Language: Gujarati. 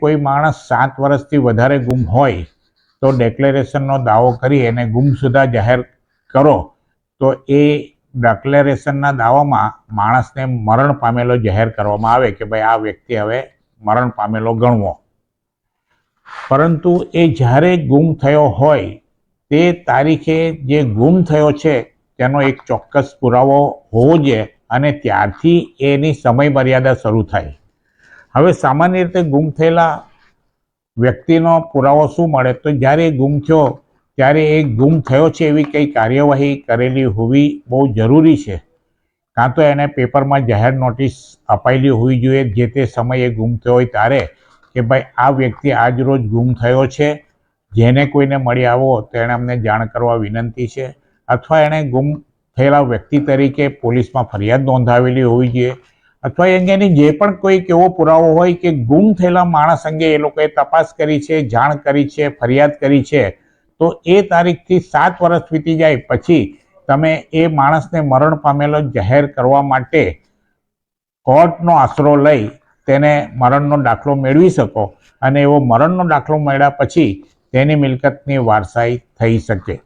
કોઈ માણસ સાત વર્ષથી વધારે ગુમ હોય તો ડેક્લેરેશનનો દાવો કરી એને ગુમસુદા જાહેર કરો, તો એ ડેક્લેરેશનના દાવામાં માણસને મરણ પામેલો જાહેર કરવામાં આવે કે ભાઈ આ વ્યક્તિ હવે મરણ પામેલો ગણવો. પરંતુ એ જ્યારે ગુમ થયો હોય, તે તારીખે જે ગુમ થયો છે, તેનો એક ચોક્કસ પુરાવો હોવો જોઈએ અને ત્યારથી એની સમય મર્યાદા શરૂ થાય. હવે સામાન્ય રીતે ગુમ થયેલા વ્યક્તિનો પુરાવો શું મળે? તો જ્યારે એ ગુમ થયો, ત્યારે એ ગુમ થયો છે એવી કંઈ કાર્યવાહી કરેલી હોવી બહુ જરૂરી છે. કાં તો એને પેપરમાં જાહેર નોટિસ અપાયેલી હોવી જોઈએ જે તે સમયે ગુમ થયો હોય ત્યારે કે ભાઈ આ વ્યક્તિ આજ રોજ ગુમ થયો છે, જેને કોઈને મળી આવો તો એણે અમને જાણ કરવા વિનંતી છે. અથવા એણે ગુમ થયેલા વ્યક્તિ તરીકે પોલીસમાં ફરિયાદ નોંધાવેલી હોવી જોઈએ. અથવા એ અંગેની જે પણ કોઈક એવો પુરાવો હોય કે ગુમ થયેલા માણસ અંગે એ લોકોએ તપાસ કરી છે, જાણ કરી છે, ફરિયાદ કરી છે, તો એ તારીખથી સાત વર્ષ વીતી જાય પછી તમે એ માણસને મરણ પામેલો જાહેર કરવા માટે કોર્ટનો આશરો લઈ તેને મરણનો દાખલો મેળવી શકો. અને એવો મરણનો દાખલો મળ્યા પછી તેની મિલકતની વારસાઈ થઈ શકે.